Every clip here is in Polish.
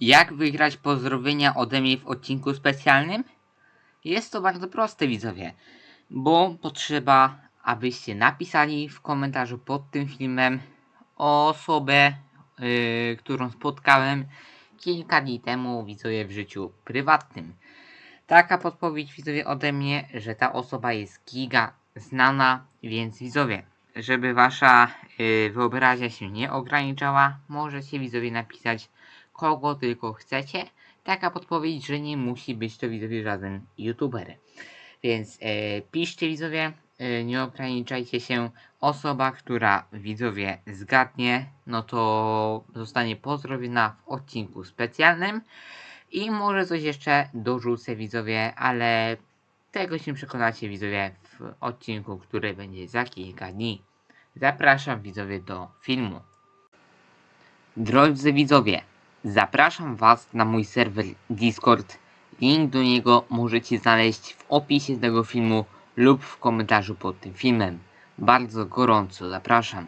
Jak wygrać pozdrowienia ode mnie w odcinku specjalnym? Jest to bardzo proste, widzowie, bo potrzeba, abyście napisali w komentarzu pod tym filmem osobę, yy, którą spotkałem kilka dni temu, widzowie, w życiu prywatnym. Taka podpowiedź, widzowie, ode mnie, że ta osoba jest giga znana, więc widzowie, żeby wasza yy, wyobraźnia się nie ograniczała, możecie, widzowie, napisać kogo tylko chcecie. Taka podpowiedź, że nie musi być to widzowie żaden youtuber. Więc e, piszcie widzowie, e, nie ograniczajcie się. Osoba, która widzowie zgadnie, no to zostanie pozdrowiona w odcinku specjalnym. I może coś jeszcze dorzucę widzowie, ale tego się przekonacie widzowie w odcinku, który będzie za kilka dni. Zapraszam widzowie do filmu. Drodzy widzowie, zapraszam Was na mój serwer Discord. Link do niego możecie znaleźć w opisie tego filmu lub w komentarzu pod tym filmem. Bardzo gorąco zapraszam.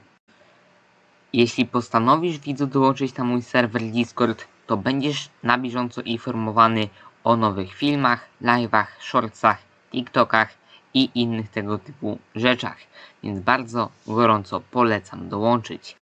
Jeśli postanowisz widzu dołączyć na mój serwer Discord, to będziesz na bieżąco informowany o nowych filmach, live'ach, shortsach, TikTokach i innych tego typu rzeczach. Więc bardzo gorąco polecam dołączyć.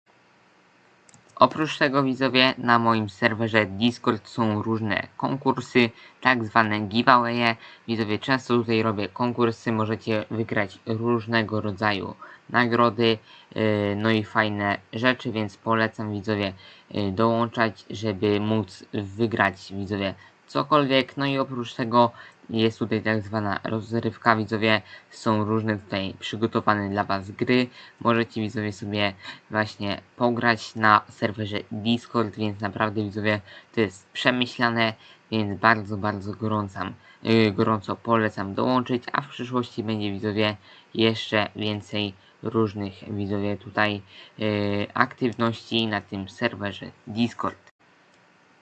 Oprócz tego widzowie na moim serwerze Discord są różne konkursy, tak zwane giveawaye. Widzowie często tutaj robię konkursy, możecie wygrać różnego rodzaju nagrody, yy, no i fajne rzeczy, więc polecam widzowie yy, dołączać, żeby móc wygrać widzowie cokolwiek. No i oprócz tego jest tutaj tak zwana rozrywka, widzowie. Są różne tutaj przygotowane dla Was gry. Możecie widzowie sobie właśnie pograć na serwerze Discord, więc naprawdę widzowie to jest przemyślane, więc bardzo, bardzo gorącam, yy, gorąco polecam dołączyć, a w przyszłości będzie widzowie jeszcze więcej różnych widzowie tutaj yy, aktywności na tym serwerze Discord.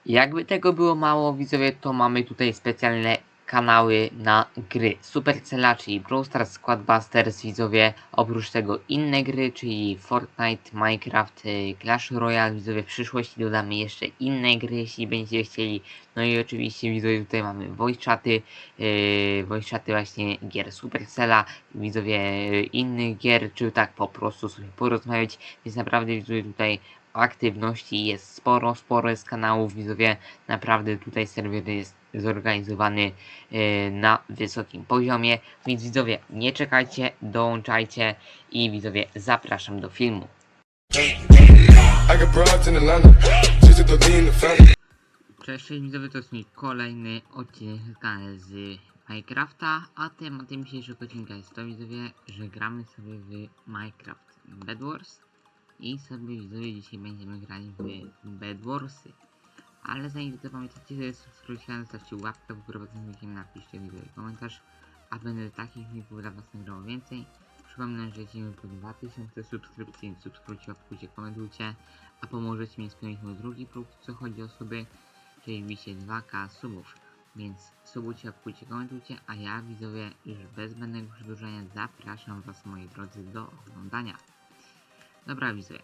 Jakby tego było mało, widzowie, to mamy tutaj specjalne kanały na gry. Supercella, czyli Brawl Stars, Squadbusters, widzowie, oprócz tego inne gry, czyli Fortnite, Minecraft, y, Clash Royale, widzowie, w przyszłości dodamy jeszcze inne gry, jeśli będziecie chcieli, no i oczywiście, widzowie, tutaj mamy voice chaty, yy, voice chaty właśnie gier Supercella, widzowie, y, innych gier, czy tak po prostu sobie porozmawiać, więc naprawdę, widzowie, tutaj aktywności jest sporo, sporo jest kanałów, widzowie, naprawdę tutaj serwer jest zorganizowany e, na wysokim poziomie, więc widzowie, nie czekajcie, dołączajcie i widzowie, zapraszam do filmu. Cześć, cześć widzowie, to jest mój kolejny odcinek z Minecrafta, a tematem dzisiejszego odcinka jest to widzowie, że gramy sobie w Minecraft Bed Wars i sobie widzowie dzisiaj będziemy grać w Bed Warsy. Ale zanim to pamiętacie, że subskrybujcie kanał, zostawcie łapkę w górę pod tym filmikiem, napiszcie widzowie komentarz, a będę takich filmików dla was nagrał więcej. Przypominam, że lecimy po 2000 subskrypcji, więc subskrybujcie, łapkujcie, komentujcie, a pomożecie mi spełnić mój drugi próg, co chodzi o suby, czyli wbicie 2k subów. Więc subujcie, łapkujcie, komentujcie, a ja widzowie już bez zbędnego przedłużania zapraszam was moi drodzy do oglądania. Dobra widzowie,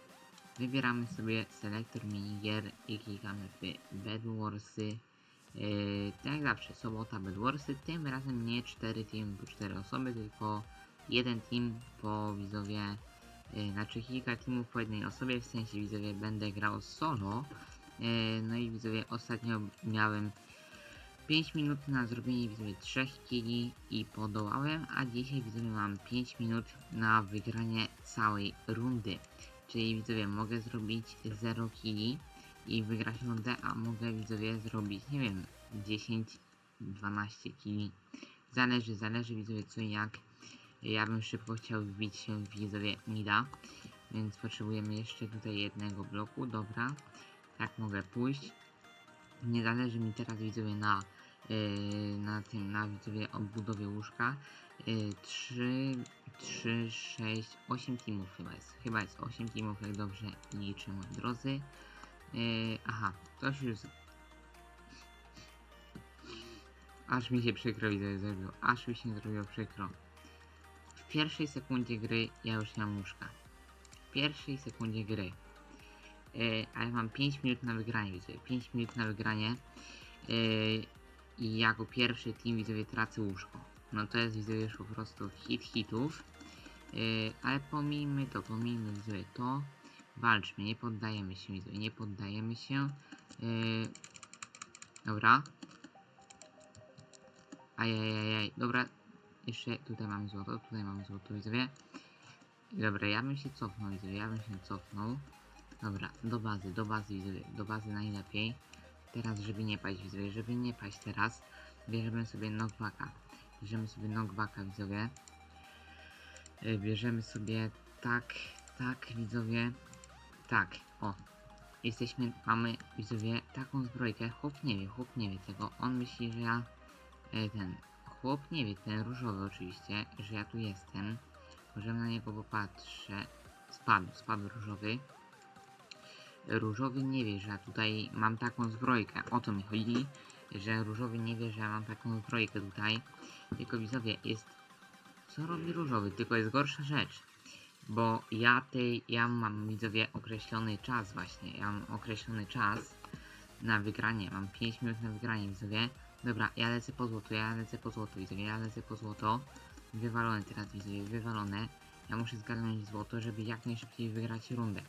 wybieramy sobie selektor minigier i klikamy w Bed Warsy. Yy, tak jak zawsze, sobota Bed Warsy, tym razem nie 4 team po 4 osoby, tylko jeden team po widzowie, yy, znaczy kilka teamów po jednej osobie, w sensie widzowie będę grał solo. Yy, no i widzowie, ostatnio miałem 5 minut na zrobienie widzowie 3 kili i podołałem, a dzisiaj widzowie mam 5 minut na wygranie całej rundy. Czyli widzowie mogę zrobić 0 kili i wygrać rundę, a mogę widzowie zrobić, nie wiem, 10-12 kili. Zależy, zależy widzowie co i jak. Ja bym szybko chciał wbić się widzowie Nida, więc potrzebujemy jeszcze tutaj jednego bloku, dobra. Tak mogę pójść. Nie zależy mi teraz widzowie na, yy, na tym, na widzowie odbudowie łóżka. Yy, 3, 3, 6, 8 teamów chyba jest. Chyba jest 8 teamów, jak dobrze liczę, moi drodzy. Yy, aha, ktoś już... Aż mi się przykro widzę zrobiło. Aż mi się zrobiło przykro. W pierwszej sekundzie gry ja już nie mam łóżka. W pierwszej sekundzie gry. yy, ale mam 5 minut na wygranie, widzowie. 5 minut na wygranie. Yy, I jako pierwszy team, widzowie, tracę łóżko. No to jest, widzowie, już po prostu hit hitów. Yy, ale pomijmy to, pomijmy, widzowie, to. Walczmy, nie poddajemy się, widzowie, nie poddajemy się. Yy, dobra. Ajajajaj, dobra. Jeszcze tutaj mamy złoto, tutaj mamy złoto, widzowie. Dobra, ja bym się cofnął, widzowie, ja bym się cofnął. Dobra, do bazy, do bazy, widzowie, do bazy najlepiej. Teraz, żeby nie paść, widzowie, żeby nie paść teraz, bierzemy sobie knockbacka. Bierzemy sobie knockbacka, widzowie. Y, Bierzemy sobie tak, tak, widzowie. Tak, o. Jesteśmy, mamy, widzowie, taką zbrojkę. Chłop nie wie, chłop nie wie tego. On myśli, że ja, e, ten, chłop nie wie, ten różowy oczywiście, że ja tu jestem. Możemy na niego popatrzę. Spadł, spadł różowy. Różowy nie wie, że ja tutaj mam taką zbrojkę. O to mi chodzi, że różowy nie wie, że ja mam taką zbrojkę tutaj. Tylko widzowie, jest... Co robi różowy? Tylko jest gorsza rzecz. Bo ja tej, ja mam widzowie określony czas właśnie. Ja mam określony czas na wygranie. Mam 5 minut na wygranie widzowie. Dobra, ja lecę po złoto, ja lecę po złoto widzowie, ja lecę po złoto. Wywalone teraz widzowie, wywalone. Ja muszę zgarnąć złoto, żeby jak najszybciej wygrać rundę.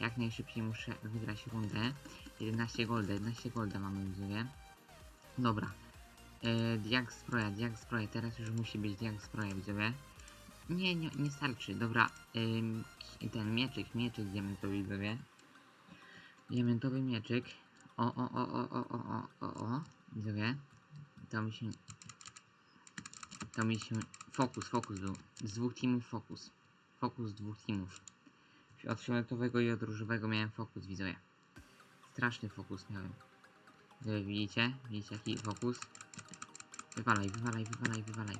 Jak najszybciej muszę wygrać rundę. 11 golda, 11 golda mamy widzowie. Dobra. E, diak zbroja, diak teraz już musi być diak zbroja widzowie. Nie, nie, nie starczy, dobra. Ym, ten mieczyk, mieczyk diamentowy widzowie. Diamentowy mieczyk. O, o, o, o, o, o, o, o, o, widzowie. To mi się... To mi się... Fokus, fokus był. Z dwóch teamów fokus. Fokus z dwóch teamów. Od fioletowego i od różowego miałem fokus, widzowie. Straszny fokus miałem. Widzicie? Widzicie jaki fokus? Wywalaj, wywalaj, wywalaj, wywalaj.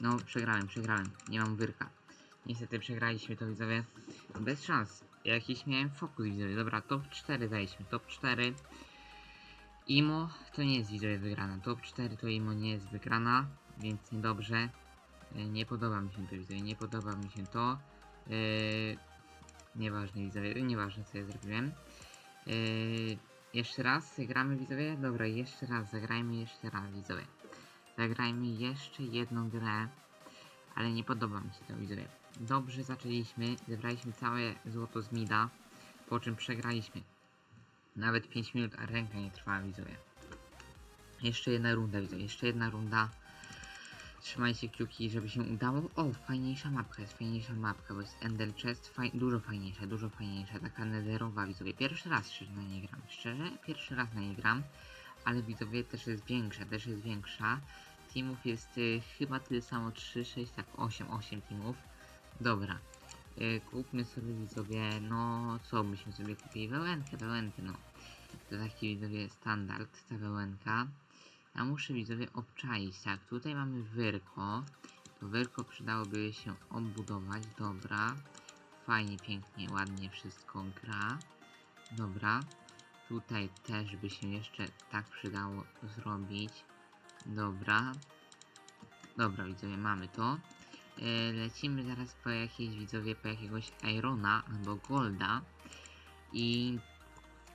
No, przegrałem, przegrałem. Nie mam wyrka. Niestety przegraliśmy to, widzowie. Bez szans. Jakiś miałem fokus, widzowie. Dobra, top 4 zajęliśmy. Top 4. Imo to nie jest, widzowie, wygrana. Top 4 to Imo nie jest wygrana, więc niedobrze. E, Nie podoba mi się to, widzowie. Nie podoba mi się to. Yy, nieważne, widzowie. Nieważne, co ja zrobiłem. Yy, jeszcze raz zagramy, widzowie? Dobra, jeszcze raz. Zagrajmy jeszcze raz, widzowie. Zagrajmy jeszcze jedną grę, ale nie podoba mi się to, widzowie. Dobrze zaczęliśmy, zebraliśmy całe złoto z Mida, po czym przegraliśmy. Nawet 5 minut, a ręka nie trwała, widzowie. Jeszcze jedna runda, widzowie, jeszcze jedna runda. Trzymajcie kciuki, żeby się udało. O, fajniejsza mapka jest, fajniejsza mapka, bo jest Ender Chest, faj, dużo fajniejsza, dużo fajniejsza, taka netherowa, widzowie. Pierwszy raz szczerze na nie gram, szczerze, pierwszy raz na nie gram, ale widzowie też jest większa, też jest większa. Teamów jest y, chyba tyle samo, 3, 6, tak 8, 8 teamów. Dobra, y, kupmy sobie widzowie, no co byśmy sobie kupili? Wełenkę, wełenkę, no. To taki widzowie standard, ta wełenka. Ja muszę widzowie obczaić, tak, tutaj mamy wyrko. To wyrko przydałoby się obudować, dobra. Fajnie, pięknie, ładnie wszystko gra. Dobra. Tutaj też by się jeszcze tak przydało zrobić. Dobra. Dobra, widzowie, mamy to. E, lecimy zaraz po jakieś, widzowie, po jakiegoś Irona albo Golda. I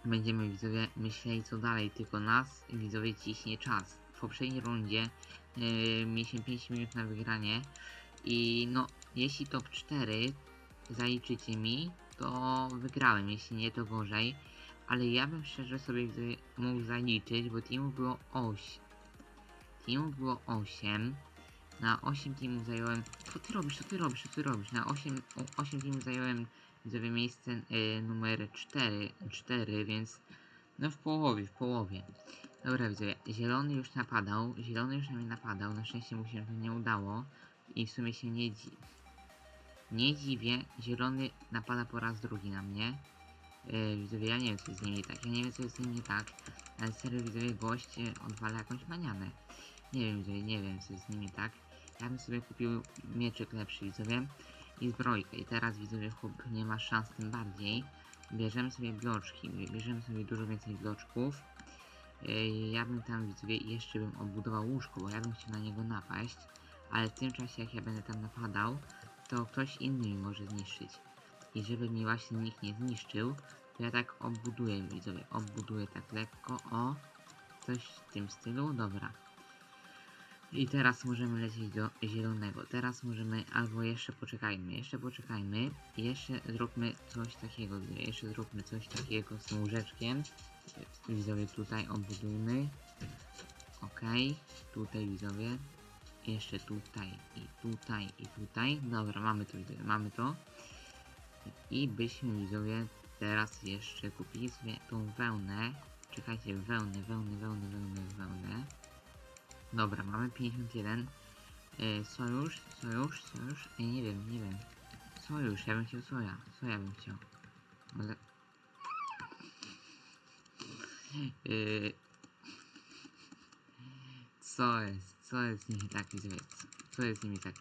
będziemy, widzowie, myśleli co dalej, tylko nas, widzowie, ciśnie czas. W poprzedniej rundzie e, mieliśmy 5 minut na wygranie. I no, jeśli top 4 zaliczycie mi, to wygrałem, jeśli nie, to gorzej. Ale ja bym szczerze sobie mógł zaliczyć, bo teamów było 8. Teamów było 8. Na 8 teamów zająłem. Co ty robisz? Co ty robisz? Co ty robisz? Na 8, 8 teamów zająłem widzowie miejsce y, numer 4, 4, więc no w połowie, w połowie. Dobra widzowie, zielony już napadał, zielony już na mnie napadał, na szczęście mu się to nie udało i w sumie się nie dziwi. Nie dziwię, zielony napada po raz drugi na mnie. Yy, widzowie, ja nie wiem co jest z nim nie tak, ja nie wiem co jest z nim nie tak, ale serio widzowie, gość odwala jakąś manianę. Nie wiem widzowie, nie wiem co jest z nim nie tak. Ja bym sobie kupił mieczyk lepszy widzowie i zbrojkę i teraz widzowie chłop nie ma szans tym bardziej. Bierzemy sobie bloczki, bierzemy sobie dużo więcej bloczków. Yy, ja bym tam widzowie jeszcze bym obudował łóżko, bo ja bym chciał na niego napaść. Ale w tym czasie jak ja będę tam napadał, to ktoś inny mi może zniszczyć. I żeby mi właśnie nikt nie zniszczył, to ja tak obbuduję widzowie, obbuduję tak lekko, o, coś w tym stylu, dobra. I teraz możemy lecieć do zielonego, teraz możemy, albo jeszcze poczekajmy, jeszcze poczekajmy, jeszcze zróbmy coś takiego, jeszcze zróbmy coś takiego z łóżeczkiem, widzowie tutaj obudujmy, okej, tutaj widzowie, jeszcze tutaj i tutaj i tutaj, dobra, mamy to widzowie, mamy to. I byśmy widzowie teraz jeszcze kupili sobie tą wełnę. Czekajcie, wełnę, wełnę, wełnę, wełnę, wełnę. Dobra, mamy 51. E, sojusz, sojusz, sojusz. Ej, nie wiem, nie wiem. Sojusz, ja bym chciał soja. Soja bym chciał. Ale... Yy... Co jest? Co jest z nimi tak, widzowie? Co, jest z nimi tak?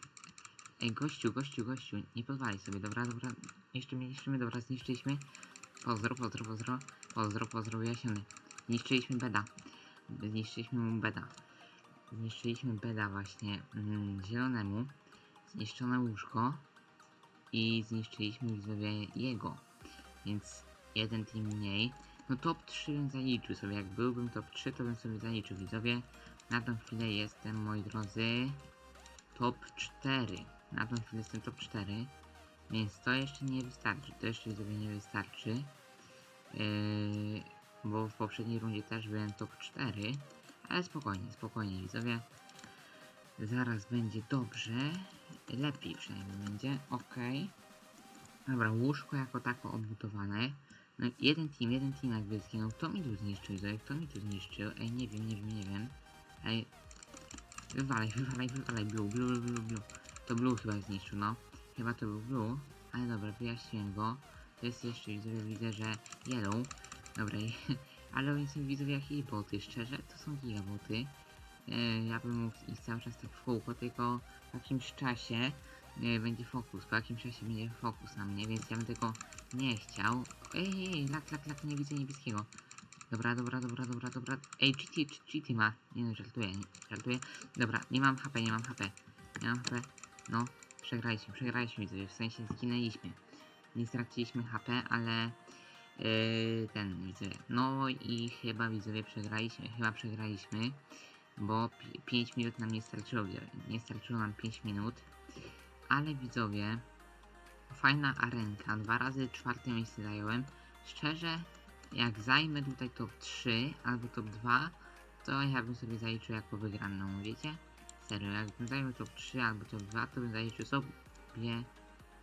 Ej, gościu, gościu, gościu, nie pozwalaj sobie, dobra, dobra, jeszcze mnie, mnie, dobra, zniszczyliśmy. Pozdro, pozdro, pozdro, pozdro, pozdro, wyjaśniony. Zniszczyliśmy beda. Zniszczyliśmy mu beda. Zniszczyliśmy beda właśnie mm, zielonemu. Zniszczone łóżko. I zniszczyliśmy widzowie jego. Więc jeden team mniej. No top 3 bym zaliczył sobie, jak byłbym top 3 to bym sobie zaliczył widzowie. Na tą chwilę jestem, moi drodzy, top 4. Na tą chwilę jestem top 4. Więc to jeszcze nie wystarczy. To jeszcze widzowie nie wystarczy. Yy, bo w poprzedniej rundzie też byłem top 4. Ale spokojnie, spokojnie widzowie. Zaraz będzie dobrze. Lepiej przynajmniej będzie. Ok. Dobra, łóżko jako tako obudowane. No jeden team, jeden team jakby zginął. Kto mi tu zniszczył? Widzowie? Kto mi tu zniszczył? Ej, nie wiem, nie wiem, nie wiem. Ej, Wywalaj, wywalaj, wywalaj, blue, blue, blue, blue. To blue chyba zniszczył, no. Chyba to był blue, ale dobra, wyjaśniłem go. Jest jeszcze, widzowie, widzę, że yellow. Dobra, ale oni są widzowie jakieś boty, szczerze, to są gigaboty. E, ja bym mógł iść cały czas tak w kółko, tylko w jakimś czasie e, będzie fokus, po jakimś czasie będzie fokus na mnie, więc ja bym tego nie chciał. Ej, ej, lak, lak, lak, nie widzę niebieskiego. Dobra, dobra, dobra, dobra, dobra. Ej, cheaty, cheaty ma. Nie no, żartuję, nie, żartuję. Dobra, nie mam HP, nie mam HP. Nie mam HP. No, przegraliśmy, przegraliśmy widzowie, w sensie zginęliśmy. Nie straciliśmy HP, ale ten widzowie. No i chyba widzowie przegraliśmy, chyba przegraliśmy, bo 5 minut nam nie starczyło. Nie starczyło nam 5 minut, ale widzowie, fajna arenka, dwa razy czwarte miejsce zająłem. Szczerze, jak zajmę tutaj top 3 albo top 2, to ja bym sobie zaliczył jako wygraną, wiecie? Serio, jakbym zajął top 3 albo top 2, to bym zaliczył sobie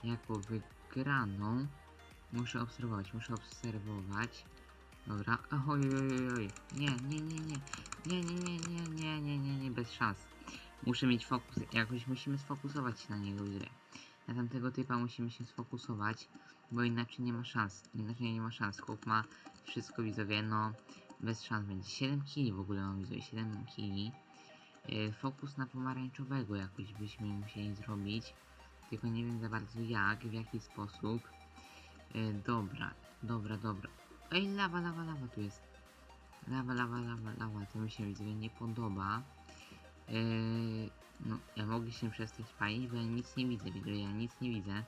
jako wygraną. Muszę obserwować, muszę obserwować. Dobra, oj, oj, oj. Nie, nie, nie, nie. Nie, nie, nie, nie, nie, nie, nie, nie, bez szans. Muszę mieć fokus, jakoś musimy sfokusować się na niego źle. Na tamtego typa musimy się sfokusować, bo inaczej nie ma szans. Inaczej nie ma szans. Chłop ma wszystko widzowie, no bez szans będzie. 7 kili w ogóle mam widzowie, 7 kili. Yy, fokus na pomarańczowego jakoś byśmy musieli zrobić. Tylko nie wiem za bardzo jak, w jaki sposób. Yy, dobra, dobra, dobra. Ej, lawa, lawa, lawa tu jest. Lawa, lawa, lawa, lawa, to mi się widzowie nie podoba. Yy, no, ja mogę się przestać palić, bo ja nic nie widzę, widzowie, ja nic nie widzę.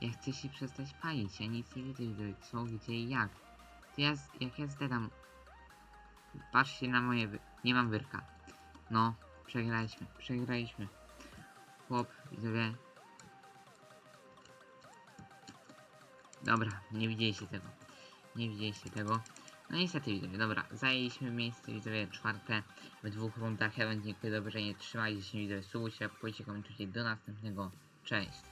Ja chcę się przestać palić, ja nic nie widzę, widzowie, co, gdzie i jak. To ja, jak ja zdedam... Patrzcie na moje... Nie mam wyrka. No, przegraliśmy, przegraliśmy. Chłop, widzowie. Dobra, nie widzieliście tego. Nie widzieliście tego. No niestety widzowie, dobra, zajęliśmy miejsce widzowie czwarte w dwóch rundach. Ja dziękuję za obejrzenie, trzymajcie się widzowie, subujcie, pójdźcie, komentujcie, do następnego, cześć.